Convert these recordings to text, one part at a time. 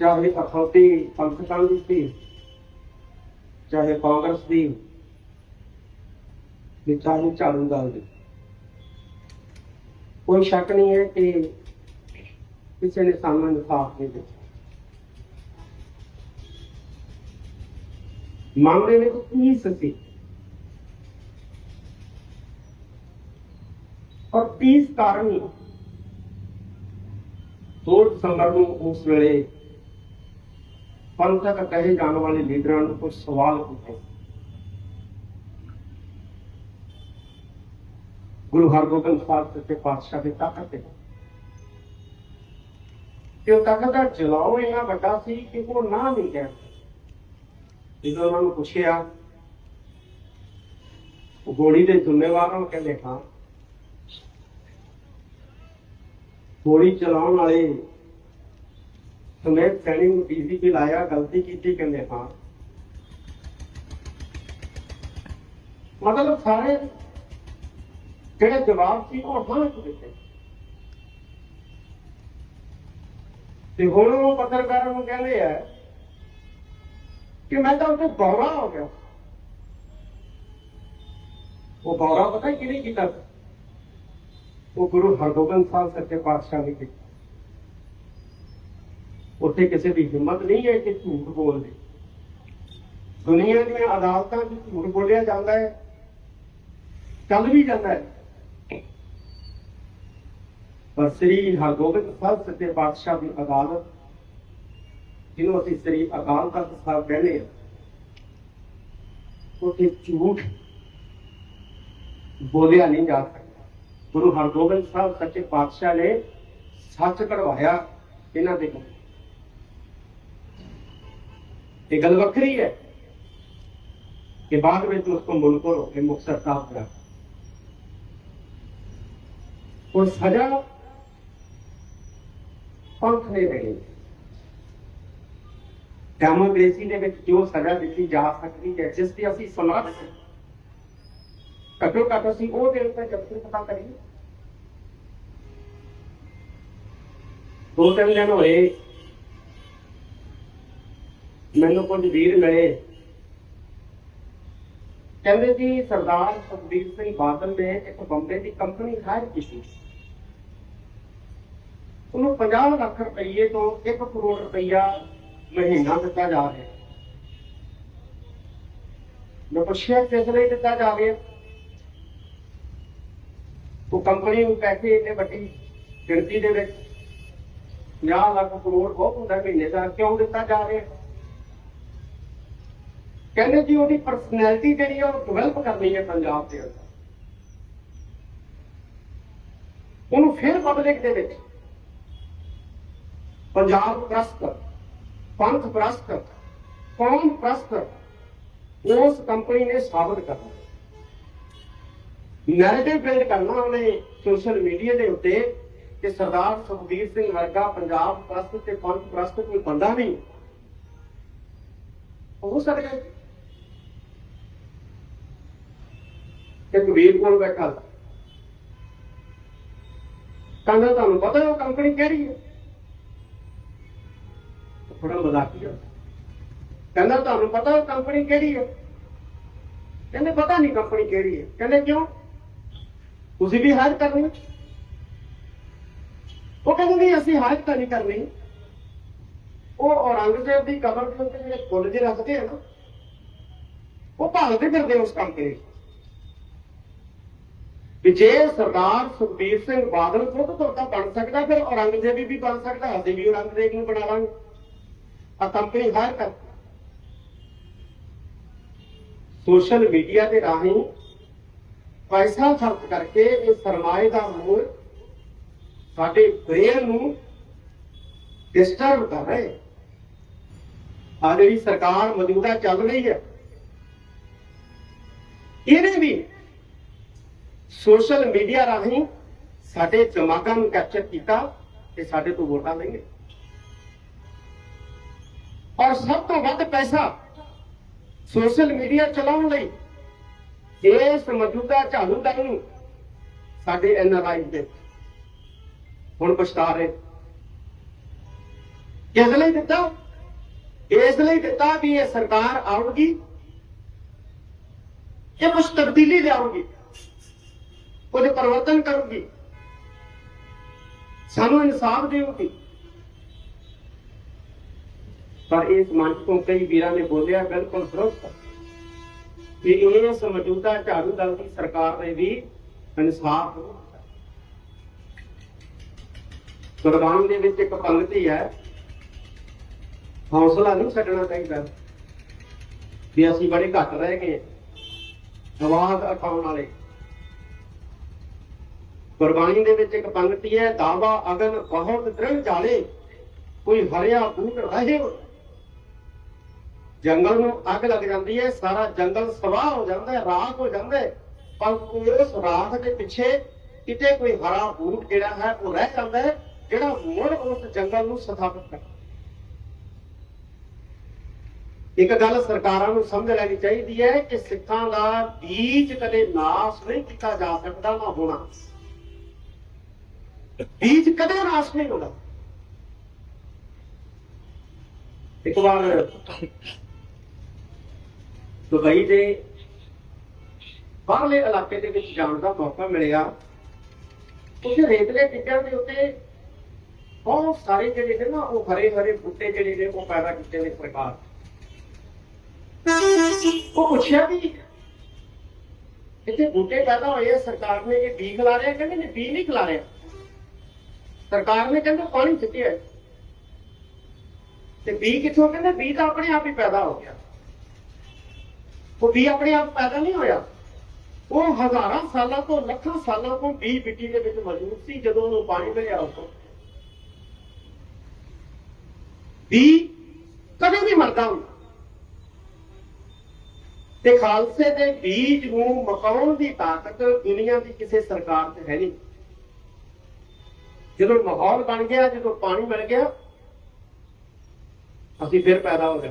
ਚਾਹੇ ਅਖੌਤੀ ਪੰਥਕਾਂ ਦੀ ਸੀ ਚਾਹੇ ਕਾਂਗਰਸ ਦੀ ਤੇ ਚਾਹੇ ਝਾੜੂ ਦਲ ਦੀ। ਕੋਈ ਸ਼ੱਕ ਨਹੀਂ ਹੈ ਕਿ ਕਿਸੇ ਨੇ ਸਾਨੂੰ ਇਨਸਾਫ ਨਹੀਂ ਦਿੱਤਾ। ਮਾਮਲੇ ਵਿੱਚ ਕੀ ਸੀ ਔਰ 30 ਕਾਰਨ? ਦੋ ਦਸੰਬਰ ਨੂੰ ਉਸ ਵੇਲੇ ਪੰਥਕ ਕਹੇ ਜਾਣ ਵਾਲੇ ਲੀਡਰਾਂ ਨੂੰ ਕੁਝ ਸਵਾਲ ਪੁੱਛੇ। ਗੁਰੂ ਹਰਗੋਬਿੰਦ ਸਾਹਿਬ ਸੱਚੇ ਪਾਤਸ਼ਾਹ ਦੀ ਤਾਕਤ ਤੇ। ਕਿ ਉਹ ਤਾਕਤ ਦਾ ਜਲਾਓ ਇੰਨਾ ਵੱਡਾ ਸੀ ਕਿ ਉਹ ਨਾ ਨਹੀਂ ਕਹਿ ਜਦੋਂ ਉਹਨਾਂ ਨੂੰ ਪੁੱਛਿਆ, ਉਹ ਗੋਲੀ ਦੇ ਜ਼ਿੰਮੇਵਾਰ ਨੂੰ ਕਹਿੰਦੇ, ਹਾਂ ਗੋਲੀ ਚਲਾਉਣ ਵਾਲੇ ਸਮੇਤ ਸੈਣੀ ਨੂੰ ਡੀਸੀਪੀ ਲਾਇਆ ਗਲਤੀ ਕੀਤੀ ਕਹਿੰਦੇ ਹਾਂ ਮਤਲਬ ਸਾਰੇ ਜਿਹੜੇ ਜਵਾਬ ਸੀ ਉਹ ਹਾਂ ਚ ਦਿੱਤੇ ਤੇ ਹੁਣ ਉਹ ਪੱਤਰਕਾਰਾਂ ਨੂੰ ਕਹਿੰਦੇ ਆ ਕਿ ਮੈਂ ਤਾਂ ਉੱਥੇ ਬੌਰਾ ਹੋ ਗਿਆ ਉਹ ਬੌਰਾ ਪਤਾ ਕਿ ਨਹੀਂ ਕੀਤਾ ਉਹ ਗੁਰੂ ਹਰਗੋਬਿੰਦ ਸਾਹਿਬ ਸੱਚੇ ਪਾਤਸ਼ਾਹ ਨੇ ਕੀਤਾ ਉੱਥੇ ਕਿਸੇ ਦੀ ਹਿੰਮਤ ਨਹੀਂ ਹੈ ਕਿ ਝੂਠ ਬੋਲਦੇ ਦੁਨੀਆ ਦੀਆਂ ਅਦਾਲਤਾਂ 'ਚ ਝੂਠ ਬੋਲਿਆ ਜਾਂਦਾ ਹੈ, ਚੱਲ ਵੀ ਜਾਂਦਾ ਹੈ। ਪਰ ਸ੍ਰੀ ਹਰਗੋਬਿੰਦ ਸਾਹਿਬ ਸੱਚੇ ਪਾਤਸ਼ਾਹ ਦੀ ਅਦਾਲਤ, ਜਿਹਨੂੰ ਅਸੀਂ ਸ੍ਰੀ ਅਕਾਲ ਤਖਤ ਸਾਹਿਬ ਕਹਿੰਦੇ ਹਾਂ, ਉੱਥੇ ਝੂਠ ਬੋਲਿਆ ਨਹੀਂ ਜਾ ਸਕਦਾ। ਗੁਰੂ ਹਰਗੋਬਿੰਦ ਸਾਹਿਬ ਸੱਚੇ ਪਾਤਸ਼ਾਹ ਨੇ ਸੱਚ ਕਢਵਾਇਆ ਇਹਨਾਂ ਦੇ ਕੋਲ। ਇਹ ਗੱਲ ਵੱਖਰੀ ਹੈ ਕਿ ਬਾਅਦ ਵਿੱਚ ਉਸ ਤੋਂ ਮੁਲਕ ਹੋ ਕੇ ਮੁਕਤਸਰ ਸਾਹਿਬ ਦਾ ਉਹ ਸਜ਼ਾ ਪੰਥ ਨੇ ਦੇਣੀ ਡੈਮੋਕ੍ਰੇਸੀ ਦੇ ਵਿੱਚ ਜੋ ਸਜ਼ਾ ਦਿੱਤੀ ਜਾ ਸਕਦੀ ਹੈ, ਜਿਸ ਦੀ ਅਸੀਂ ਸੁਣਾ ਘੱਟੋ ਘੱਟ ਅਸੀਂ ਉਹ ਦਿਨ ਤੇ ਜਦ ਤੱਕ ਪਤਾ ਕਰੀਏ। ਦੋ ਤਿੰਨ ਦਿਨ ਹੋਏ ਮੈਨੂੰ ਕੁਝ ਵੀਰ ਮਿਲੇ। ਕਹਿੰਦੇ ਜੀ, ਸਰਦਾਰ ਸੁਖਬੀਰ ਸਿੰਘ ਬਾਦਲ ਨੇ ਇੱਕ ਬੰਬੇ ਦੀ ਕੰਪਨੀ ਹਾਇਰ ਕੀਤੀ। ਉਹਨੂੰ 50 ਲੱਖ ਰੁਪਏ ਤੋਂ 1 ਕਰੋੜ ਰੁਪਈਆ ਮਹੀਨਾ ਦਿੱਤਾ ਜਾ ਰਿਹਾ। ਮੈਂ ਪੁੱਛਿਆ, ਕਿਸ ਲਈ ਦਿੱਤਾ ਜਾ ਰਿਹਾ? ਉਹ ਕੰਪਨੀ ਨੂੰ ਪੈਸੇ ਇੰਨੇ ਵੱਡੀ ਗਿਣਤੀ ਦੇ ਵਿੱਚ 50 ਲੱਖ ਕਰੋੜ ਬਹੁਤ ਹੁੰਦਾ ਮਹੀਨੇ ਦਾ। ਕਿਉਂ ਦਿੱਤਾ ਜਾ ਰਿਹਾ? ਕਹਿੰਦੇ ਜੀ ਉਹਦੀ ਪਰਸਨੈਲਿਟੀ ਜਿਹੜੀ ਆ ਉਹ ਡਿਵੈਲਪ ਕਰਨੀ ਹੈ ਪੰਜਾਬ ਦੇ ਅੰਦਰ। ਉਹਨੂੰ ਫਿਰ ਪਬਲਿਕ ਦੇ ਵਿੱਚ ਪੰਜਾਬ ਪ੍ਰਸਤ ਪੰਥ ਪ੍ਰਸਤ ਕੌਮ ਪ੍ਰਸਤ ਉਸ ਕੰਪਨੀ ਨੇ ਸਾਬਤ ਕਰਨਾ ਨੈਰੇਟਿਵ ਬਿਲਡ ਕਰਨਾ ਉਹਨੇ ਸੋਸ਼ਲ ਮੀਡੀਆ ਦੇ ਉੱਤੇ ਕਿ ਸਰਦਾਰ ਸੁਖਬੀਰ ਸਿੰਘ ਵਰਗਾ ਪੰਜਾਬ ਪ੍ਰਸਤ ਤੇ ਪੰਥ ਪ੍ਰਸਤ ਕੋਈ ਬੰਦਾ ਨਹੀਂ। ਹੋ ਸਕਦਾ ਹੈ ਕਬੀਰ ਕੋਲ ਬੈਠਾ। ਕਹਿੰਦਾ ਤੁਹਾਨੂੰ ਪਤਾ ਉਹ ਕੰਪਨੀ ਕਿਹੜੀ ਹੈ? ਥੋੜਾ ਮਜ਼ਾਕੀਆ ਕਹਿੰਦਾ ਤੁਹਾਨੂੰ ਪਤਾ ਉਹ ਕੰਪਨੀ ਕਿਹੜੀ ਹੈ? ਕਹਿੰਦੇ ਪਤਾ ਨਹੀਂ ਕੰਪਨੀ ਕਿਹੜੀ ਹੈ। ਕਹਿੰਦੇ ਕਿਉਂ? ਤੁਸੀਂ ਵੀ ਹਾਇਰ ਕਰਨੀ ਹੈ? ਉਹ ਕਹਿੰਦੇ ਨਹੀਂ, ਅਸੀਂ ਹਾਇਰ ਤਾਂ ਨਹੀਂ ਕਰਨੀ। ਉਹ ਔਰੰਗਜ਼ੇਬ ਦੀ ਕਬਰ ਦੇ ਉੱਤੇ ਜਿਹੜੇ ਫੁੱਲ ਜੇ ਰੱਖਦੇ ਆ ਨਾ, ਉਹ ਭਾਲਦੇ ਫਿਰਦੇ ਉਸ ਕੰਪਨੀ ਨੂੰ। ਕਿ ਜੇ ਸਰਦਾਰ ਸੁਖਬੀਰ ਸਿੰਘ ਬਾਦਲ ਖੁਦ ਤੁਹਾਡਾ ਬਣ ਸਕਦਾ, ਫਿਰ ਔਰੰਗਜ਼ੇਬ ਵੀ ਬਣ ਸਕਦਾ, ਅਸੀਂ ਵੀ ਔਰੰਗਜ਼ੇਬ ਨੂੰ ਬਣਾ ਲਾਂਗੇ। ਆ ਕੰਪਨੀ ਹਾਇਰ ਕਰ ਸੋਸ਼ਲ ਮੀਡੀਆ ਦੇ ਰਾਹੀਂ ਪੈਸਾ ਖਰਚ ਕਰਕੇ ਇਹ ਸਰਮਾਏ ਦਾ ਮੂਲ ਸਾਡੇ ਬ੍ਰੇਨ ਨੂੰ ਡਿਸਟਰਬ ਕਰ ਰਹੇ ਆ ਜਿਹੜੀ ਸਰਕਾਰ ਮੌਜੂਦਾ ਚੱਲ ਰਹੀ ਹੈ, ਇਹਨੇ ਵੀ ਸੋਸ਼ਲ ਮੀਡੀਆ ਰਾਹੀਂ ਸਾਡੇ ਦਿਮਾਗਾਂ ਨੂੰ ਕੈਪਚਰ ਕੀਤਾ ਤੇ ਸਾਡੇ ਤੋਂ ਵੋਟਾਂ ਲਈਏ ਔਰ ਸਭ ਤੋਂ ਵੱਧ ਪੈਸਾ ਸੋਸ਼ਲ ਮੀਡੀਆ ਚਲਾਉਣ ਲਈ ਇਸ ਮੌਜੂਦਾ ਝਾੜੂ ਨੂੰ ਸਾਡੇ ਐਨਆਰਆਈ ਦੇ ਹੁਣ ਪਛਤਾ ਰਹੇ। ਕਿਸ ਲਈ ਦਿੱਤਾ? ਇਸ ਲਈ ਦਿੱਤਾ ਵੀ ਇਹ ਸਰਕਾਰ ਆਉਗੀ ਇਹ ਕੁਝ ਤਬਦੀਲੀ ਲਿਆਉਗੀ ਕੁਝ ਪਰਿਵਰਤਨ ਕਰੂਗੀ। ਸਾਨੂੰ ਇਨਸਾਫ ਦੇਊਗੀ। ਪਰ ਇਸ ਮੰਚ ਤੋਂ ਕਈ ਵੀਰਾਂ ਨੇ ਬੋਲਿਆ, ਬਿਲਕੁਲ ਦਰੁਸਤ ਕਿ ਇਸ ਮੌਜੂਦਾ ਝਾੜੂ ਦਲ ਦੀ ਸਰਕਾਰ ਨੇ ਵੀ ਇਨਸਾਫ ਗੁਰਬਾਣੀ ਦੇ ਵਿੱਚ ਇੱਕ ਪੰਕਤੀ ਹੈ, ਹੌਸਲਾ ਨਹੀਂ ਛੱਡਣਾ ਚਾਹੀਦਾ। ਵੀ ਅਸੀਂ ਬੜੇ ਘੱਟ ਰਹਿ ਗਏ ਆਵਾਜ਼ ਉਠਾਉਣ ਵਾਲੇ ਗੁਰਬਾਣੀ ਦੇ ਵਿੱਚ ਇੱਕ ਪੰਕਤੀ ਹੈ, ਦਾਵਾ ਅਗਨ ਬਹੁਤ ਦ੍ਰਿੜ ਜਾਲੇ ਕੋਈ ਹਰਿਆ ਬੂਟ ਰਹੇ। ਹੋ ਜੰਗਲ ਨੂੰ ਅੱਗ ਲੱਗ ਜਾਂਦੀ ਹੈ, ਸਾਰਾ ਜੰਗਲ ਸਵਾਹ ਹੋ ਜਾਂਦਾ ਹੈ, ਰਾਖ ਹੋ ਜਾਂਦਾ ਹੈ। ਪਰ ਉਸ ਰਾਖ ਦੇ ਪਿੱਛੇ ਕਿਤੇ ਕੋਈ ਹਰਾ ਬੂਟ ਜਿਹੜਾ ਹੈ, ਉਹ ਰਹਿ ਜਾਂਦਾ ਹੈ, ਜਿਹੜਾ ਮੁੜ ਉਸ ਜੰਗਲ ਨੂੰ ਸਥਾਪਿਤ ਕਰਦਾ ਇੱਕ ਗੱਲ ਸਰਕਾਰਾਂ ਨੂੰ ਸਮਝ ਲੈਣੀ ਚਾਹੀਦੀ ਹੈ ਕਿ ਸਿੱਖਾਂ ਦਾ ਬੀਜ ਕਦੇ ਨਾਸ਼ ਨਹੀਂ ਕੀਤਾ ਜਾ ਸਕਦਾ, ਨਾ ਹੋਣਾ। ਬੀਜ ਕਦੇ ਨਾਸ਼ ਨਹੀਂ ਹੁੰਦਾ ਇੱਕ ਵਾਰ ਦੁਬਈ ਦੇ ਬਾਹਰਲੇ ਇਲਾਕੇ ਦੇ ਵਿੱਚ ਜਾਣ ਦਾ ਮੌਕਾ ਮਿਲਿਆ। ਉੱਥੇ ਰੇਤਲੇ ਟਿੱਕਿਆਂ ਦੇ ਉੱਤੇ ਬਹੁਤ ਸਾਰੇ ਜਿਹੜੇ ਨੇ ਨਾ, ਉਹ ਹਰੇ ਹਰੇ ਬੂਟੇ ਜਿਹੜੇ ਨੇ, ਉਹ ਪੈਦਾ ਕੀਤੇ ਨੇ ਸਰਕਾਰ ਉਹ ਪੁੱਛਿਆ ਵੀ ਇੱਥੇ ਬੂਟੇ ਪੈਦਾ ਹੋਏ ਆ, ਸਰਕਾਰ ਨੇ ਇਹ ਬੀ ਖਿਲਾ ਰਿਹਾ ਕਹਿੰਦੇ ਨੇ ਬੀ ਨਹੀਂ ਖਿਲਾ ਰਿਹਾ ਸਰਕਾਰ ਨੇ ਕਹਿੰਦੇ ਪਾਣੀ ਛਿੱਟਿਆ ਤੇ ਬੀ ਕਿੱਥੋਂ ਕਹਿੰਦੇ? ਬੀ ਤਾਂ ਆਪਣੇ ਆਪ ਹੀ ਪੈਦਾ ਹੋ ਗਿਆ। ਉਹ ਬੀ ਆਪਣੇ ਆਪ ਪੈਦਾ ਨਹੀਂ ਹੋਇਆ। ਉਹ ਹਜ਼ਾਰਾਂ ਸਾਲਾਂ ਤੋਂ, ਲੱਖਾਂ ਸਾਲਾਂ ਤੋਂ ਬੀ ਮਿੱਟੀ ਦੇ ਵਿੱਚ ਮੌਜੂਦ ਸੀ, ਜਦੋਂ ਉਹਨੂੰ ਪਾਣੀ ਮਿਲਿਆ ਉਸ ਤੋਂ ਬੀ ਕਦੇ ਨਹੀਂ ਮਰਦਾ ਹੁੰਦਾ। ਤੇ ਖਾਲਸੇ ਦੇ ਬੀਜ ਨੂੰ ਮਕਾਉਣ ਦੀ ਤਾਕਤ ਦੁਨੀਆ ਦੀ ਕਿਸੇ ਸਰਕਾਰ 'ਚ ਹੈ ਨਹੀਂ। ਜਦੋਂ ਮਾਹੌਲ ਬਣ ਗਿਆ, ਜਦੋਂ ਪਾਣੀ ਮਿਲ ਗਿਆ, ਅਸੀਂ ਫਿਰ ਪੈਦਾ ਹੋ ਗਏ।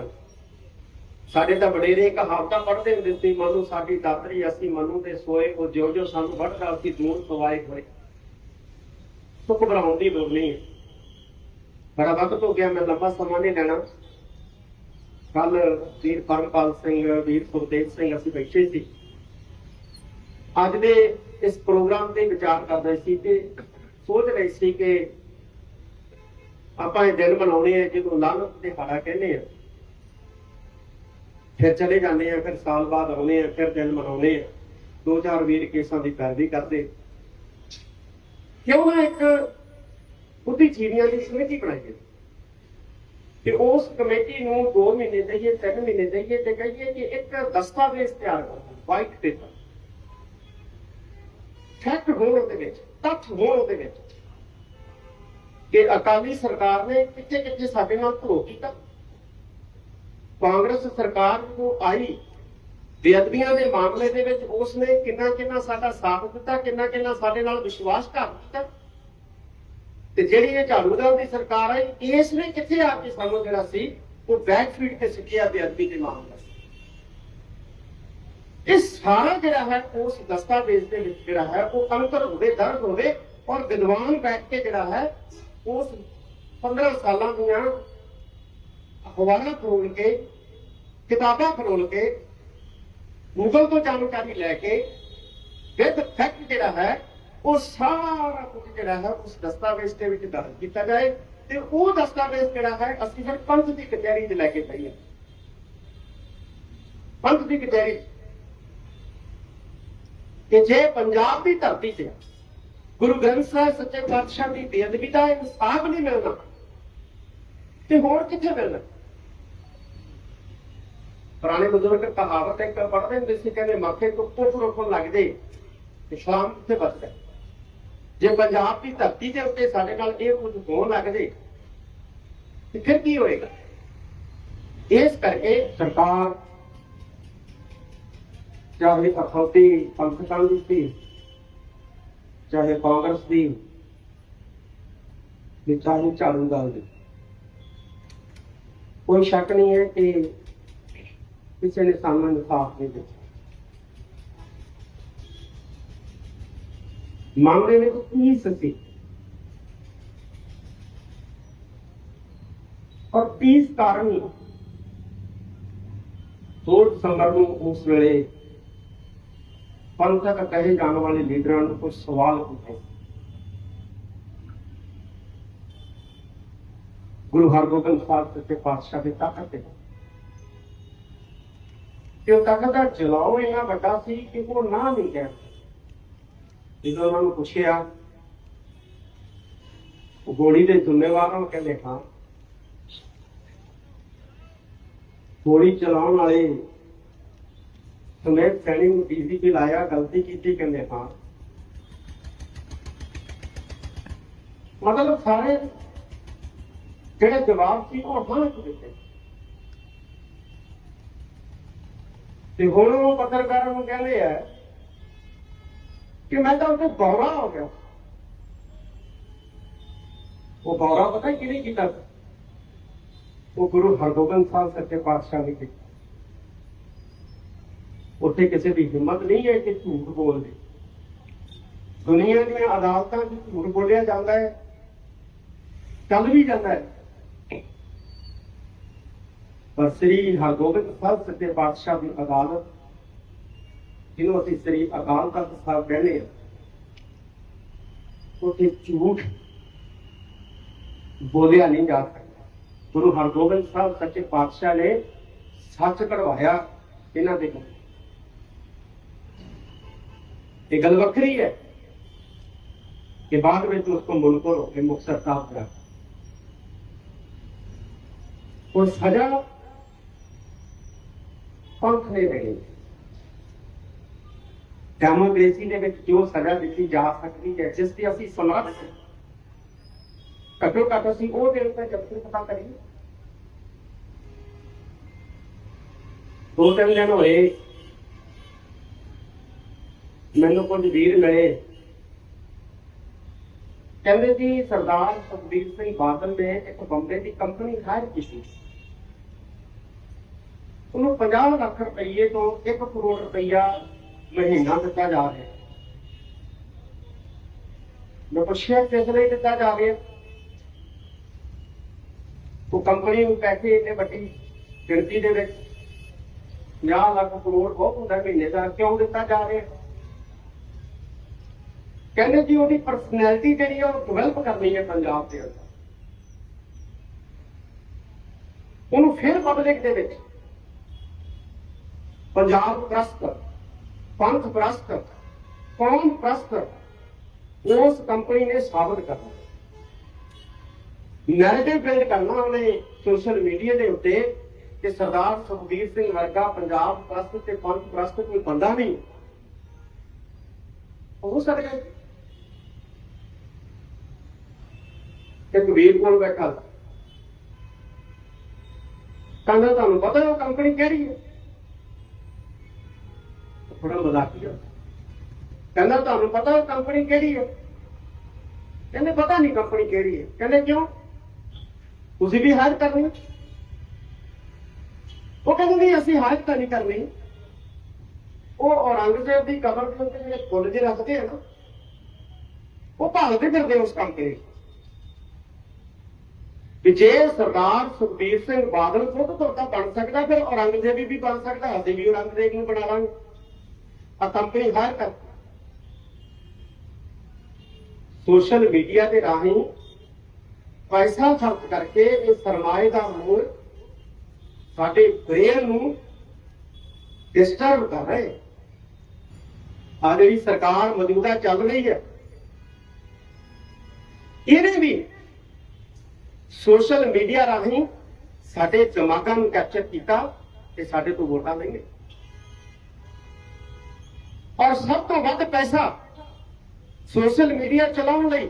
ਸਾਡੇ ਤਾਂ ਵਡੇਰੇ ਕਹਾਵਤਾਂ ਪੜ੍ਹਦੇ ਹੁੰਦੇ ਸੀ ਮਨੂ ਸਾਡੀ ਦਾਤਰੀ ਅਸੀਂ ਮਨੂ ਦੇ ਸੋਏ, ਉਹ ਜਿਉ ਜਿਉ ਸਾਨੂੰ ਵੱਢਦਾ ਅਸੀਂ ਦੂਰ ਪਵਾਏ ਹੋਏ। ਸੋ ਘਬਰਾਉਣ ਦੀ ਲੋੜ ਨਹੀਂ ਹੈ। ਬੜਾ ਵਕਤ ਹੋ ਗਿਆ, ਮੈਂ ਲੰਬਾ ਸਮਾਂ ਨਹੀਂ ਲੈਣਾ। ਕੱਲ ਵੀਰ ਪਰਮਪਾਲ ਸਿੰਘ, ਵੀਰ ਸੁਖਦੇਵ ਸਿੰਘ, ਅਸੀਂ ਬੈਠੇ ਸੀ। ਅੱਜ ਦੇ ਇਸ ਪ੍ਰੋਗਰਾਮ ਤੇ ਵਿਚਾਰ ਕਰਦੇ ਸੀ ਤੇ ਸੋਚ ਰਹੇ ਸੀ ਕਿ ਆਪਾਂ ਇਹ ਦਿਨ ਮਨਾਉਣੇ ਆ ਜਦੋਂ ਲਾਲਤ ਦੇ ਹਾੜਾ ਕਹਿੰਦੇ ਆ। ਫਿਰ ਚਲੇ ਜਾਂਦੇ ਆ, ਫਿਰ ਸਾਲ ਬਾਅਦ ਆਉਂਦੇ ਆ, ਫਿਰ ਦਿਨ ਮਨਾਉਂਦੇ ਆ। ਦੋ ਚਾਰ ਵੀਰ ਕੇਸਾਂ ਦੀ ਪੈਰਵੀ ਕਰਦੇ। ਕਿਉਂ ਨਾ ਇੱਕ ਬੁੱਧੀ ਜੀਵੀਆਂ ਦੀ ਸਮਿਤੀ ਬਣਾਈਏ ਤੇ ਉਸ ਕਮੇਟੀ ਨੂੰ 2 ਮਹੀਨੇ ਦੇਈਏ 3 ਮਹੀਨੇ ਦੇਈਏ ਤੇ ਕਹੀਏ ਕਿ ਇੱਕ ਦਸਤਾਵੇਜ਼ ਤਿਆਰ ਕਰੋ ਵਾਈਟ ਪੇਪਰ ਫੈਕਟ ਹੋਣ ਦੇ ਵਿੱਚ। ਤੱਥ ਹੋਣ ਉਹਦੇ ਵਿੱਚ। ਕਿ ਅਕਾਲੀ ਸਰਕਾਰ ਨੇ ਕਿੱਥੇ ਕਿੱਥੇ ਸਾਡੇ ਨਾਲ ਧਰੋ ਕੀਤਾ। ਕਾਂਗਰਸ ਸਰਕਾਰ ਨੂੰ ਆਈ। ਬੇਅਦਬੀਆਂ ਦੇ ਮਾਮਲੇ ਦੇ ਵਿੱਚ ਉਸ ਨੇ ਕਿੰਨਾ ਕਿੰਨਾ ਸਾਡਾ ਸਾਥ ਦਿੱਤਾ, ਕਿੰਨਾ ਕਿੰਨਾ ਸਾਡੇ ਨਾਲ ਵਿਸ਼ਵਾਸਘਾਤ ਕੀਤਾ। ਤੇ ਜਿਹੜੀ ਇਹ ਝਾੜੂ ਦਲ ਦੀ ਸਰਕਾਰ ਆਈ, ਇਸ ਨੇ ਕਿੱਥੇ ਆ ਕੇ ਸਾਨੂੰ ਜਿਹੜਾ ਸੀ, ਉਹ ਬੈਕ ਫੀਡ ਤੇ ਸਿੱਖਿਆ ਬੇਅਦਬੀ ਦੇ ਮਾਮਲੇ ਇਹ ਸਾਰਾ ਜਿਹੜਾ ਹੈ, ਉਸ ਦਸਤਾਵੇਜ਼ ਦੇ ਵਿੱਚ ਜਿਹੜਾ ਹੈ, ਉਹ ਅੰਤਰ ਹੋਵੇ ਦਰਜ ਹੋਵੇ ਔਰ ਵਿਦਵਾਨ ਬੈਠ ਕੇ ਜਿਹੜਾ ਹੈ, ਉਸ 15 ਸਾਲਾਂ ਦੀਆਂ ਅਖਬਾਰਾਂ ਖੋਲ ਕੇ, ਕਿਤਾਬਾਂ ਖੋਲ ਕੇ ਗੂਗਲ ਤੋਂ ਜਾਣਕਾਰੀ ਲੈ ਕੇ, ਵਿਦ ਫੈਕਟ ਜਿਹੜਾ ਹੈ, ਉਹ ਸਾਰਾ ਕੁਝ ਜਿਹੜਾ ਹੈ, ਉਸ ਦਸਤਾਵੇਜ਼ ਦੇ ਵਿੱਚ ਦਰਜ ਕੀਤਾ ਜਾਏ ਤੇ ਉਹ ਦਸਤਾਵੇਜ਼ ਜਿਹੜਾ ਹੈ, ਅਸੀਂ ਫਿਰ ਪੰਥ ਦੀ ਕਚਹਿਰੀ 'ਚ ਲੈ ਕੇ ਜਾਈਏ। ਪੰਥ ਦੀ ਕਚਹਿਰੀ ਕਿ ਜੇ ਪੰਜਾਬ ਦੀ ਧਰਤੀ ਤੇ ਗੁਰੂ ਗ੍ਰੰਥ ਸਾਹਿਬ ਸੱਚੇ ਪਾਤਸ਼ਾਹ ਦੀ ਬੇਅਦਬੀ ਦਾ ਇਨਸਾਫ ਨਹੀਂ ਮਿਲਦਾ ਤੇ ਹੋਰ ਕਿੱਥੇ ਮਿਲਣਾ? ਪੁਰਾਣੇ ਬਜ਼ੁਰਗ ਕਹਾਵਤ ਇੱਕ ਪੜ੍ਹਦੇ ਹੁੰਦੇ ਸੀ, ਕਹਿੰਦੇ ਮੱਥੇ ਤੋਂ ਪੁੱਤ ਰੋਕਣ ਲੱਗ ਜੇ, ਇਸਲਾਮ ਕਿੱਥੇ ਬਚਦਾ ਜੇ ਪੰਜਾਬ ਦੀ ਧਰਤੀ ਦੇ ਉੱਤੇ ਸਾਡੇ ਨਾਲ ਇਹ ਕੁਝ ਹੋਣ ਲੱਗ ਜੇ, ਤੇ ਫਿਰ ਕੀ ਹੋਏਗਾ? ਇਸ ਕਰਕੇ ਸਰਕਾਰ ਚਾਹੇ ਅਖੌਤੀ ਪੰਥਕਾਂ ਦੀ ਸੀ ਚਾਹੇ ਕਾਂਗਰਸ ਦੀ ਤੇ ਚਾਹੇ ਝਾੜੂ ਦਲ ਦੀ ਕੋਈ ਸ਼ੱਕ ਨਹੀਂ ਹੈ ਕਿ ਕਿਸੇ ਨੇ ਸਾਨੂੰ ਇਨਸਾਫ ਨਹੀਂ ਦਿੱਤਾ ਮਾਮਲੇ ਵਿੱਚ ਕੀ ਸੱਚੀ ਔਰ 30 ਕਾਰਨ 2 ਦਸੰਬਰ ਨੂੰ ਉਸ ਵੇਲੇ ਪੰਥਕ ਕਹੇ ਜਾਣ ਵਾਲੇ ਲੀਡਰਾਂ ਨੂੰ ਕੁਝ ਸਵਾਲ ਪੁੱਛੇ। ਗੁਰੂ ਹਰਗੋਬਿੰਦ ਸਾਹਿਬ ਸੱਚੇ ਪਾਤਸ਼ਾਹ ਦੀ ਤਾਕਤ ਤੇ। ਉਹ ਤਾਕਤ ਦਾ ਜਲਾਓ ਇੰਨਾ ਵੱਡਾ ਸੀ ਕਿ ਉਹ ਨਾ ਨਹੀਂ ਕਹਿ ਜਦੋਂ ਉਹਨਾਂ ਨੂੰ ਪੁੱਛਿਆ, ਉਹ ਗੋਲੀ ਦੇ ਜ਼ਿੰਮੇਵਾਰ ਨੂੰ ਕਹਿੰਦੇ, ਹਾਂ, ਗੋਲੀ ਚਲਾਉਣ ਵਾਲੇ ਸਮੇਤ ਸੈਣੀ ਨੂੰ ਡੀਸੀਪੀ ਲਾਇਆ, ਗਲਤੀ ਕੀਤੀ ਕਹਿੰਦੇ ਹਾਂ ਮਤਲਬ ਸਾਰੇ ਜਿਹੜੇ ਜਵਾਬ ਸੀ ਉਹ ਹਾਂ ਚ ਦਿੱਤੇ ਤੇ ਹੁਣ ਉਹ ਪੱਤਰਕਾਰਾਂ ਨੂੰ ਕਹਿੰਦੇ ਆ ਕਿ ਮੈਂ ਤਾਂ ਉੱਥੇ ਗੌਰਾ ਹੋ ਗਿਆ। ਉਹ ਗੌਰਾ ਪਤਾ ਕਿਹਨੇ ਕੀਤਾ? ਉਹ ਗੁਰੂ ਹਰਗੋਬਿੰਦ ਸਾਹਿਬ ਸੱਚੇ ਪਾਤਸ਼ਾਹ ਨੇ ਕੀਤਾ। ਉੱਥੇ ਕਿਸੇ ਦੀ ਹਿੰਮਤ ਨਹੀਂ ਹੈ ਕਿ ਝੂਠ ਬੋਲਦੇ ਦੁਨੀਆ ਦੀਆਂ ਅਦਾਲਤਾਂ 'ਚ ਝੂਠ ਬੋਲਿਆ ਜਾਂਦਾ ਹੈ, ਚੱਲ ਵੀ ਜਾਂਦਾ ਹੈ। ਪਰ ਸ੍ਰੀ ਹਰਗੋਬਿੰਦ ਸਾਹਿਬ ਸੱਚੇ ਪਾਤਸ਼ਾਹ ਦੀ ਅਦਾਲਤ, ਜਿਹਨੂੰ ਅਸੀਂ ਸ੍ਰੀ ਅਕਾਲ ਤਖਤ ਸਾਹਿਬ ਕਹਿੰਦੇ ਹਾਂ, ਉੱਥੇ ਝੂਠ ਬੋਲਿਆ ਨਹੀਂ ਜਾ ਸਕਦਾ। ਗੁਰੂ ਹਰਗੋਬਿੰਦ ਸਾਹਿਬ ਸੱਚੇ ਪਾਤਸ਼ਾਹ ਨੇ ਸੱਚ ਕਢਵਾਇਆ ਇਹਨਾਂ ਦੇ ਕੋਲ। ਇਹ ਗੱਲ ਵੱਖਰੀ ਹੈ ਕਿ ਬਾਅਦ ਵਿੱਚ ਉਸ ਤੋਂ ਮੁਲਕ ਹੋ ਕੇ ਮੁਕਤਸਰ ਸਾਹਿਬ ਦਾ ਉਹ ਸਜ਼ਾ ਪੰਥ ਨੇ ਦੇਣੀ। ਡੈਮੋਕ੍ਰੇਸੀ ਦੇ ਵਿੱਚ ਜੋ ਸਜ਼ਾ ਦਿੱਤੀ ਜਾ ਸਕਦੀ ਹੈ, ਜਿਸ ਦੀ ਅਸੀਂ ਸੁਣਾ ਰਹੇ ਘੱਟੋ ਘੱਟ ਅਸੀਂ ਉਹ ਦਿਨ ਤੇ ਜਦ ਤੱਕ ਪਤਾ ਕਰੀਏ। ਦੋ ਤਿੰਨ ਦਿਨ ਹੋਏ ਮੈਨੂੰ ਕੁਝ ਵੀਰ ਮਿਲੇ। ਕਹਿੰਦੇ ਜੀ, ਸਰਦਾਰ ਸੁਖਬੀਰ ਸਿੰਘ ਬਾਦਲ ਨੇ ਇੱਕ ਬੰਬੇ ਦੀ ਕੰਪਨੀ ਹਾਇਰ ਕੀਤੀ। ਉਹਨੂੰ 50 ਲੱਖ ਰੁਪਏ ਤੋਂ 1 ਕਰੋੜ ਰੁਪਇਆ ਮਹੀਨਾ ਦਿੱਤਾ ਜਾ ਰਿਹਾ ਮੈਂ ਪੁੱਛਿਆ, ਕਿਸ ਲਈ ਦਿੱਤਾ ਜਾ ਰਿਹਾ? ਉਹ ਕੰਪਨੀ ਨੂੰ ਪੈਸੇ ਇੰਨੇ ਵੱਡੀ ਗਿਣਤੀ ਦੇ ਵਿੱਚ 50 ਲੱਖ ਕਰੋੜ ਬਹੁਤ ਹੁੰਦਾ ਮਹੀਨੇ ਦਾ ਕਿਉਂ ਦਿੱਤਾ ਜਾ ਰਿਹਾ? ਕਹਿੰਦੇ ਜੀ ਉਹਦੀ ਪਰਸਨੈਲਿਟੀ ਜਿਹੜੀ ਆ ਉਹ ਡਿਵੈਲਪ ਕਰਨੀ ਹੈ ਪੰਜਾਬ ਦੇ ਅੰਦਰ। ਉਹਨੂੰ ਫਿਰ ਪਬਲਿਕ ਦੇ ਵਿੱਚ ਪੰਜਾਬ ਪ੍ਰਸਤ ਪੰਥ ਪ੍ਰਸਤ ਕੌਮ ਪ੍ਰਸਤ ਉਸ ਕੰਪਨੀ ਨੇ ਸਾਬਤ ਕਰਨਾ ਨੈਰੇਟਿਵ ਬਿਲਡ ਕਰਨਾ ਉਹਨੇ ਸੋਸ਼ਲ ਮੀਡੀਆ ਦੇ ਉੱਤੇ ਕਿ ਸਰਦਾਰ ਸੁਖਬੀਰ ਸਿੰਘ ਵਰਗਾ ਪੰਜਾਬ ਪ੍ਰਸਤ ਤੇ ਪੰਥ ਪ੍ਰਸਤ ਕੋਈ ਬੰਦਾ ਨਹੀਂ। ਹੋ ਸਕਦਾ ਕਿ ਕਬੀਰ ਕੋਲ ਬੈਠਾ ਕਹਿੰਦਾ, ਤੁਹਾਨੂੰ ਪਤਾ ਹੈ ਉਹ ਕੰਪਨੀ ਕਿਹੜੀ ਹੈ? ਥੋੜਾ ਮਜ਼ਾਕੀਆ ਕਹਿੰਦਾ, ਤੁਹਾਨੂੰ ਪਤਾ ਉਹ ਕੰਪਨੀ ਕਿਹੜੀ ਹੈ? ਕਹਿੰਦੇ, ਪਤਾ ਨਹੀਂ ਕੰਪਨੀ ਕਿਹੜੀ ਹੈ। ਕਹਿੰਦੇ, ਕਿਉਂ? ਤੁਸੀਂ ਵੀ ਹਾਇਰ ਕਰਨੀ ਉਹ ਕਹਿੰਦੇ, ਨਹੀਂ, ਅਸੀਂ ਹਾਇਰ ਤਾਂ ਨਹੀਂ ਕਰਨੀ। ਉਹ ਔਰੰਗਜ਼ੇਬ ਦੀ ਕਬਰ ਦੇ ਉੱਤੇ ਜਿਹੜੇ ਫੁੱਲ ਜਿਹੇ ਰੱਖਦੇ ਆ ਨਾ, ਉਹ ਭਾਲਦੇ ਫਿਰਦੇ ਉਸ ਕੰਪਨੀ ਕਿ ਜੇ ਸਰਦਾਰ ਸੁਖਬੀਰ ਸਿੰਘ ਬਾਦਲ ਖੁਦ ਤੋਂ ਤਾਂ ਬਣ ਸਕਦਾ, ਫਿਰ ਔਰੰਗਜ਼ੇਬ ਵੀ ਬਣ ਸਕਦਾ, ਅਸੀਂ ਵੀ ਔਰੰਗਜ਼ੇਬ ਨੂੰ ਬਣਾ ਲਾਂਗੇ। ਆ ਕੰਪਨੀ ਹਾਇਰ ਕਰ ਸੋਸ਼ਲ ਮੀਡੀਆ ਦੇ ਰਾਹੀਂ ਪੈਸਾ ਖਰਚ ਕਰਕੇ ਇਹ ਸਰਮਾਏ ਦਾ ਲੋਕ ਸਾਡੇ ਬ੍ਰੇਨ ਨੂੰ ਡਿਸਟਰਬ ਕਰ ਰਹੇ ਆ ਜਿਹੜੀ ਸਰਕਾਰ ਮੌਜੂਦਾ ਚੱਲ ਰਹੀ ਹੈ, ਇਹਨੇ ਵੀ ਸੋਸ਼ਲ ਮੀਡੀਆ ਰਾਹੀਂ ਸਾਡੇ ਦਿਮਾਗਾਂ ਨੂੰ ਕੈਪਚਰ ਕੀਤਾ ਤੇ ਸਾਡੇ ਤੋਂ ਵੋਟਾਂ ਲੈਂਗੇ ਔਰ ਸਭ ਤੋਂ ਵੱਧ ਪੈਸਾ ਸੋਸ਼ਲ ਮੀਡੀਆ ਚਲਾਉਣ ਲਈ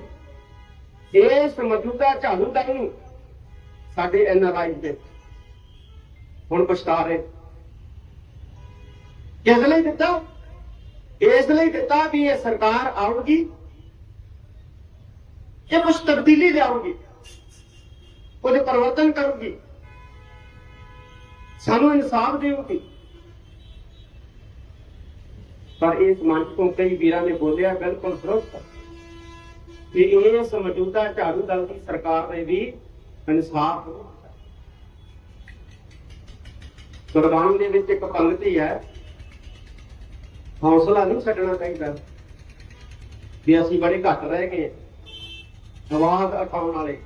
ਇਸ ਮੌਜੂਦਾ ਝਾੜੂਦਾਰ ਨੂੰ ਸਾਡੇ ਐਨਆਰਆਈ ਦੇ। ਹੁਣ ਪਛਤਾ ਰਹੇ। ਕਿਸ ਲਈ ਦਿੱਤਾ? ਇਸ ਲਈ ਦਿੱਤਾ ਵੀ ਇਹ ਸਰਕਾਰ ਆਉਗੀ ਇਹ ਕੁਝ ਤਬਦੀਲੀ ਲਿਆਉਗੀ ਉਹਦੇ ਪਰਿਵਰਤਨ ਕਰੂਗੀ। ਸਾਨੂੰ ਇਨਸਾਫ ਦੇਊਗੀ। ਪਰ ਇਸ ਮੰਚ ਤੋਂ ਕਈ ਵੀਰਾਂ ਨੇ ਬੋਲਿਆ, ਬਿਲਕੁਲ ਦਰੁਸਤ ਕਿ ਇਸ ਮੌਜੂਦਾ ਝਾੜੂ ਦਲ ਦੀ ਸਰਕਾਰ ਨੇ ਵੀ ਇਨਸਾਫ ਗੁਰਬਾਣੀ ਦੇ ਵਿੱਚ ਇੱਕ ਪੰਗਤੀ ਹੈ, ਹੌਸਲਾ ਨਹੀਂ ਛੱਡਣਾ ਚਾਹੀਦਾ। ਵੀ ਅਸੀਂ ਬੜੇ ਘੱਟ ਰਹਿ ਗਏ ਆਵਾਜ਼ ਉਠਾਉਣ ਵਾਲੇ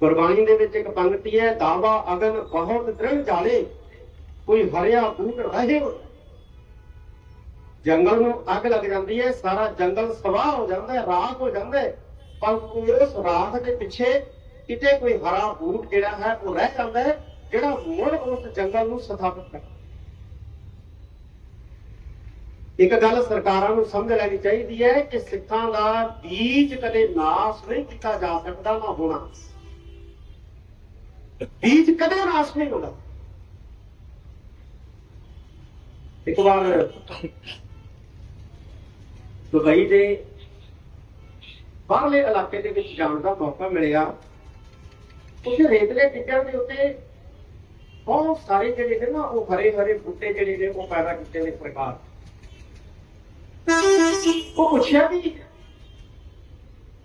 ਗੁਰਬਾਣੀ ਦੇ ਵਿੱਚ ਇੱਕ ਪੰਕਤੀ ਹੈ ਦਾਵਾ, ਅਗਨ ਬਹੁਤ ਦ੍ਰਿੜ ਜਾਲੇ ਕੋਈ ਹਰਿਆ ਬੂਟ ਰਹੇ। ਹੋ ਜੰਗਲ ਨੂੰ ਅੱਗ ਲੱਗ ਜਾਂਦੀ ਹੈ, ਸਾਰਾ ਜੰਗਲ ਸਵਾਹ ਹੋ ਜਾਂਦਾ ਹੈ, ਰਾਖ ਹੋ ਜਾਂਦਾ ਹੈ। ਪਰ ਉਸ ਰਾਖ ਦੇ ਪਿੱਛੇ ਕਿਤੇ ਕੋਈ ਹਰਾ ਬੂਟ ਜਿਹੜਾ ਹੈ, ਉਹ ਰਹਿ ਜਾਂਦਾ ਹੈ, ਜਿਹੜਾ ਮੁੜ ਉਸ ਜੰਗਲ ਨੂੰ ਸਥਾਪਿਤ ਕਰਦਾ ਇੱਕ ਗੱਲ ਸਰਕਾਰਾਂ ਨੂੰ ਸਮਝ ਲੈਣੀ ਚਾਹੀਦੀ ਹੈ ਕਿ ਸਿੱਖਾਂ ਦਾ ਬੀਜ ਕਦੇ ਨਾਸ਼ ਨਹੀਂ ਕੀਤਾ ਜਾ ਸਕਦਾ, ਨਾ ਹੋਣਾ। ਬੀਜ ਕਦੇ ਨਾਸ਼ ਨਹੀਂ ਹੁੰਦਾ। ਇੱਕ ਵਾਰ ਦੁਬਈ ਦੇ ਬਾਹਰਲੇ ਇਲਾਕੇ ਦੇ ਵਿੱਚ ਜਾਣ ਦਾ ਮੌਕਾ ਮਿਲਿਆ। ਉੱਥੇ ਰੇਤਲੇ ਟਿੱਡਾਂ ਦੇ ਉੱਤੇ ਬਹੁਤ ਸਾਰੇ ਜਿਹੜੇ ਨੇ ਨਾ, ਉਹ ਹਰੇ ਹਰੇ ਬੂਟੇ ਜਿਹੜੇ ਨੇ, ਉਹ ਪੈਦਾ ਕੀਤੇ ਨੇ ਸਰਕਾਰ। ਉਹ ਪੁੱਛਿਆ ਵੀ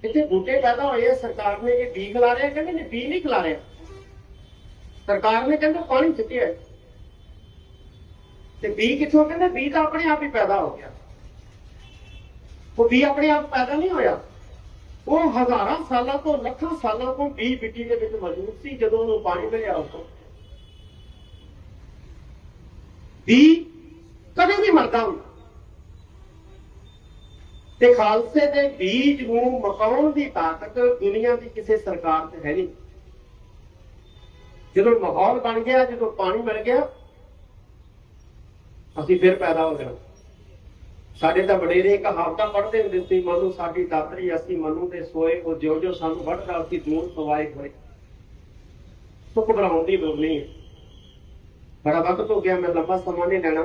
ਇੱਥੇ ਬੂਟੇ ਪੈਦਾ ਹੋਏ ਆ, ਸਰਕਾਰ ਨੇ ਇਹ ਬੀ ਖਿਲਾ ਰਿਹਾ, ਕਹਿੰਦੇ ਨੇ ਬੀ ਨਹੀਂ ਖਿਲਾ ਰਿਹਾ। ਸਰਕਾਰ ਨੇ ਕਹਿੰਦੇ ਪਾਣੀ ਛਿੱਟਿਆ ਤੇ ਬੀ ਕਿੱਥੋਂ ਕਹਿੰਦੇ? ਬੀ ਤਾਂ ਆਪਣੇ ਆਪ ਹੀ ਪੈਦਾ ਹੋ ਗਿਆ। ਉਹ ਬੀ ਆਪਣੇ ਆਪ ਪੈਦਾ ਨਹੀਂ ਹੋਇਆ। ਉਹ ਹਜ਼ਾਰਾਂ ਸਾਲਾਂ ਤੋਂ, ਲੱਖਾਂ ਸਾਲਾਂ ਤੋਂ ਬੀ ਮਿੱਟੀ ਦੇ ਵਿੱਚ ਮੌਜੂਦ ਸੀ, ਜਦੋਂ ਉਹਨੂੰ ਪਾਣੀ ਮਿਲਿਆ ਉਸ ਤੋਂ ਬੀ ਕਦੇ ਵੀ ਮਰਦਾ ਹੁੰਦਾ। ਤੇ ਖਾਲਸੇ ਦੇ ਬੀਜ ਨੂੰ ਮਕਾਉਣ ਦੀ ਤਾਕਤ ਦੁਨੀਆ ਦੀ ਕਿਸੇ ਸਰਕਾਰ ਤੇ ਹੈ ਨਹੀਂ। ਜਦੋਂ ਮਾਹੌਲ ਬਣ ਗਿਆ, ਜਦੋਂ ਪਾਣੀ ਮਿਲ ਗਿਆ, ਅਸੀਂ ਫਿਰ ਪੈਦਾ ਹੋ ਗਏ। ਸਾਡੇ ਤਾਂ ਵਡੇਰੇ ਕਹਾਵਤਾਂ ਪੜ੍ਹਦੇ ਹੁੰਦੇ ਸੀ, ਮਨੂ ਸਾਡੀ ਦਾਤਰੀ ਅਸੀਂ ਮਨੂ ਦੇ ਸੋਏ, ਉਹ ਜਿਉ ਜਿਉ ਸਾਨੂੰ ਵੱਢਦਾ, ਅਸੀਂ ਦੂਰ ਸਵਾਏ ਹੋਏ। ਸੋ ਘਬਰਾਉਣ ਦੀ ਲੋੜ ਨਹੀਂ। ਹੈ ਬੜਾ ਵਕਤ ਹੋ ਗਿਆ, ਮੈਂ ਲੰਬਾ ਸਮਾਂ ਨਹੀਂ ਲੈਣਾ।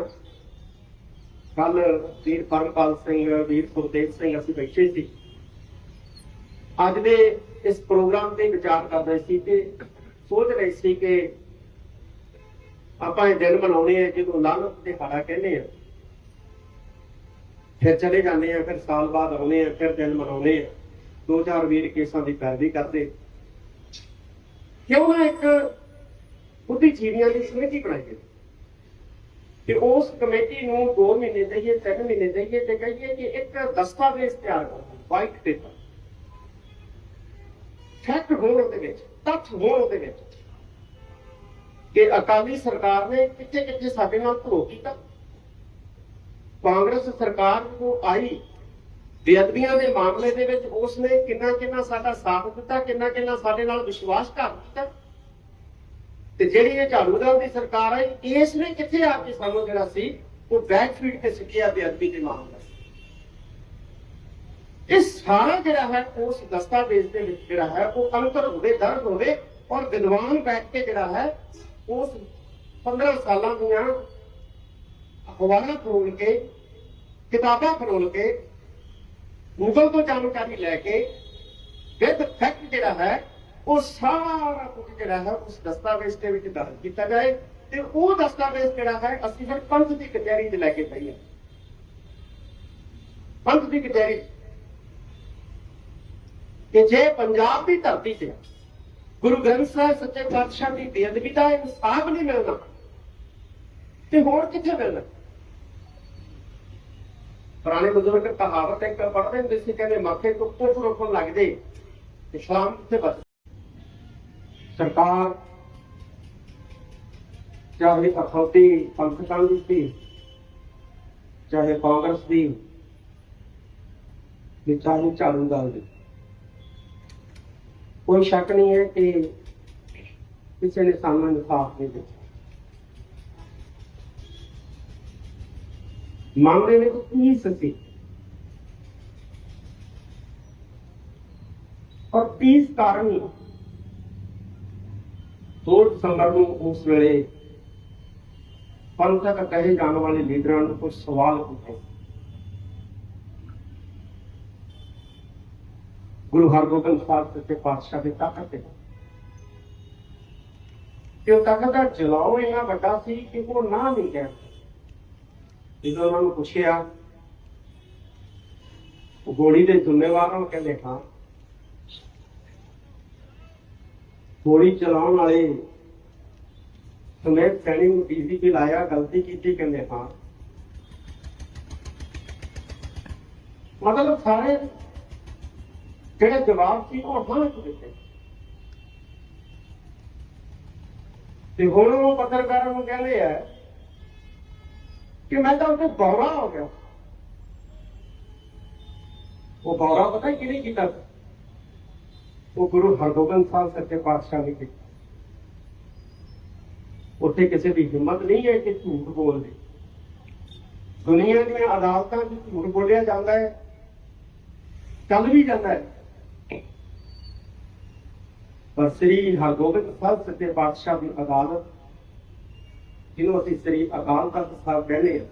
ਕੱਲ ਵੀਰ ਪਰਮਪਾਲ ਸਿੰਘ, ਵੀਰ ਸੁਖਦੇਵ ਸਿੰਘ, ਅਸੀਂ ਬੈਠੇ ਸੀ। ਅੱਜ ਦੇ ਇਸ ਪ੍ਰੋਗਰਾਮ ਤੇ ਵਿਚਾਰ ਕਰ ਰਹੇ ਸੀ ਤੇ ਸੋਚ ਰਹੇ ਸੀ ਕਿ ਆਪਾਂ ਇਹ ਦਿਨ ਮਨਾਉਣੇ ਆ, ਜਦੋਂ ਲਾਲਤ ਦੇ ਹਾੜਾ ਕਹਿੰਦੇ ਆ। ਫਿਰ ਚਲੇ ਜਾਂਦੇ ਆ, ਫਿਰ ਸਾਲ ਬਾਅਦ ਆਉਂਦੇ ਆ, ਫਿਰ ਦਿਨ ਮਨਾਉਂਦੇ ਆ। ਦੋ ਚਾਰ ਵੀਰ ਕੇਸਾਂ ਦੀ ਪੈਰਵੀ ਕਰਦੇ। ਕਿਉਂ ਨਾ ਇੱਕ ਬੁੱਧੀਜੀਵੀਆਂ ਦੀ ਸਮਿਤੀ ਬਣਾਈ ਗਈ ਤੇ ਉਸ ਕਮੇਟੀ ਨੂੰ 2 ਮਹੀਨੇ ਦੇਈਏ 3 ਮਹੀਨੇ ਦੇਈਏ ਤੇ ਕਹੀਏ ਕਿ ਇੱਕ ਦਸਤਾਵੇਜ਼ ਤਿਆਰ ਕਰੋ ਵਾਈਟ ਪੇਪਰ ਫੈਕਟ ਹੋਣ ਉਹਦੇ ਵਿੱਚ, ਤੱਥ ਹੋਣ ਉਹਦੇ ਵਿੱਚ। ਕਿ ਅਕਾਲੀ ਸਰਕਾਰ ਨੇ ਕਿੱਥੇ ਕਿੱਥੇ ਸਾਡੇ ਨਾਲ ਧਰੋ ਕੀਤਾ। ਕਾਂਗਰਸ ਸਰਕਾਰ ਨੂੰ ਆਈ, ਬੇਅਦਬੀਆਂ ਦੇ ਮਾਮਲੇ ਦੇ ਵਿੱਚ ਉਸ ਨੇ ਕਿੰਨਾ ਕਿੰਨਾ ਸਾਡਾ ਸਾਥ ਦਿੱਤਾ, ਕਿੰਨਾ ਕਿੰਨਾ ਸਾਡੇ ਨਾਲ ਵਿਸ਼ਵਾਸਘਾਤ ਕੀਤਾ। ਤੇ ਜਿਹੜੀ ਇਹ ਝਾੜੂ ਦਲ ਦੀ ਸਰਕਾਰ ਆਈ, ਇਸ ਨੇ ਕਿੱਥੇ ਆ ਕੇ ਸਾਨੂੰ ਜਿਹੜਾ ਸੀ, ਉਹ ਬੈਕ ਫੀਡ ਤੇ ਸਿੱਖਿਆ ਬੇਅਦਬੀ ਦੇ ਮਾਮਲੇ ਇਹ ਸਾਰਾ ਜਿਹੜਾ ਹੈ, ਉਸ ਦਸਤਾਵੇਜ਼ ਦੇ ਵਿੱਚ ਜਿਹੜਾ ਹੈ, ਉਹ ਅੰਤਰ ਹੋਵੇ ਦਰਜ ਹੋਵੇ ਔਰ ਵਿਦਵਾਨ ਬੈਠ ਕੇ ਜਿਹੜਾ ਹੈ, ਉਸ 15 ਸਾਲਾਂ ਦੀਆਂ ਅਖਬਾਰਾਂ ਫਰੋਲ ਕੇ, ਕਿਤਾਬਾਂ ਫਰੋਲ ਕੇ ਗੂਗਲ ਤੋਂ ਜਾਣਕਾਰੀ ਲੈ ਕੇ, ਵਿਦ ਫੈਕਟ ਜਿਹੜਾ ਹੈ, ਉਹ ਸਾਰਾ ਕੁਝ ਜਿਹੜਾ ਹੈ, ਉਸ ਦਸਤਾਵੇਜ਼ ਦੇ ਵਿੱਚ ਦਰਜ ਕੀਤਾ ਜਾਏ ਤੇ ਉਹ ਦਸਤਾਵੇਜ਼ ਜਿਹੜਾ ਹੈ, ਅਸੀਂ ਫਿਰ ਪੰਥ ਦੀ ਕਚਹਿਰੀ 'ਚ ਲੈ ਕੇ ਜਾਈਏ। ਪੰਥ ਦੀ ਕਚਹਿਰੀ ਕਿ ਜੇ ਪੰਜਾਬ ਦੀ ਧਰਤੀ ਤੇ ਗੁਰੂ ਗ੍ਰੰਥ ਸਾਹਿਬ ਸੱਚੇ ਪਾਤਸ਼ਾਹ ਦੀ ਬੇਅਦਬੀ ਦਾ ਇਨਸਾਫ ਨਹੀਂ ਮਿਲਦਾ, ਤੇ ਹੋਰ ਕਿੱਥੇ ਮਿਲਣਾ? ਪੁਰਾਣੇ ਬਜ਼ੁਰਗ ਕਹਾਵਤ ਇੱਕ ਪੜ੍ਹਦੇ ਹੁੰਦੇ ਸੀ, ਕਹਿੰਦੇ ਮਾਥੇ ਤੋਂ ਕੁਫਰ ਉੱਪਰ ਲੱਗ ਇਸਲਾਮ ਕਿੱਥੇ ਬਚ ਸਰਕਾਰ ਚਾਹੇ ਅਖੌਤੀ ਪੰਥਕਾਂ ਦੀ ਸੀ ਚਾਹੇ ਕਾਂਗਰਸ ਦੀ ਚਾਹੇ ਝਾੜੂ ਦਲ ਦੀ। ਕੋਈ ਸ਼ੱਕ ਨਹੀਂ ਹੈ ਕਿ ਕਿਸੇ ਨੇ ਸਾਨੂੰ ਇਨਸਾਫ ਨਹੀਂ ਦਿੱਤਾ। ਮਾਮਲੇ ਵਿੱਚ ਕੀ ਸਤੀ ਔਰ 30 ਕਾਰਨ ਦੋ ਦਸੰਬਰ ਨੂੰ ਉਸ ਵੇਲੇ ਪੰਥਕ ਕਹੇ ਜਾਣ ਵਾਲੇ ਲੀਡਰਾਂ ਨੂੰ ਕੁਝ ਸਵਾਲ ਪੁੱਛੇ। ਗੁਰੂ ਹਰਗੋਬਿੰਦ ਸਾਹਿਬ ਸੱਚੇ ਪਾਤਸ਼ਾਹ ਦੀ ਤਾਕਤ ਤੇ। ਕਿ ਉਹ ਤਾਕਤ ਦਾ ਜਲਾਓ ਇੰਨਾ ਵੱਡਾ ਸੀ ਕਿ ਉਹ ਨਾ ਨਹੀਂ ਕਹਿ ਜਦੋਂ ਉਹਨਾਂ ਨੂੰ ਪੁੱਛਿਆ, ਉਹ ਗੋਲੀ ਦੇ ਜ਼ਿੰਮੇਵਾਰ ਨੂੰ ਕਹਿੰਦੇ, ਹਾਂ ਗੋਲੀ ਚਲਾਉਣ ਵਾਲੇ ਸੁਮੇਧ ਸੈਣੀ ਨੂੰ ਡੀਸੀਪੀ ਲਾਇਆ, ਗਲਤੀ ਕੀਤੀ ਕਹਿੰਦੇ, ਹਾਂ। ਮਤਲਬ ਸਾਰੇ ਜਿਹੜੇ ਜਵਾਬ ਸੀ ਉਹ ਹਾਂ ਚ ਦਿੱਤੇ। ਤੇ ਹੁਣ ਉਹ ਪੱਤਰਕਾਰਾਂ ਨੂੰ ਕਹਿੰਦੇ ਆ ਕਿ ਮੈਂ ਤਾਂ ਉੱਥੇ ਬੌਰਾ ਹੋ ਗਿਆ। ਉਹ ਬੌਰਾ ਪਤਾ ਕਿਹਨੇ ਕੀਤਾ? ਉਹ ਗੁਰੂ ਹਰਗੋਬਿੰਦ ਸਾਹਿਬ ਸੱਚੇ ਪਾਤਸ਼ਾਹ ਨੇ ਕੀਤਾ। ਉੱਥੇ ਕਿਸੇ ਦੀ ਹਿੰਮਤ ਨਹੀਂ ਹੈ ਕਿ ਝੂਠ ਬੋਲਦੇ। ਦੁਨੀਆ ਦੀਆਂ ਅਦਾਲਤਾਂ 'ਚ ਝੂਠ ਬੋਲਿਆ ਜਾਂਦਾ ਹੈ। ਚੱਲ ਵੀ ਜਾਂਦਾ ਹੈ। ਪਰ ਸ੍ਰੀ ਹਰਗੋਬਿੰਦ ਸਾਹਿਬ ਸੱਚੇ ਪਾਤਸ਼ਾਹ ਦੀ ਅਦਾਲਤ, ਜਿਹਨੂੰ ਅਸੀਂ ਸ੍ਰੀ ਅਕਾਲ ਤਖਤ ਸਾਹਿਬ ਕਹਿੰਦੇ ਹਾਂ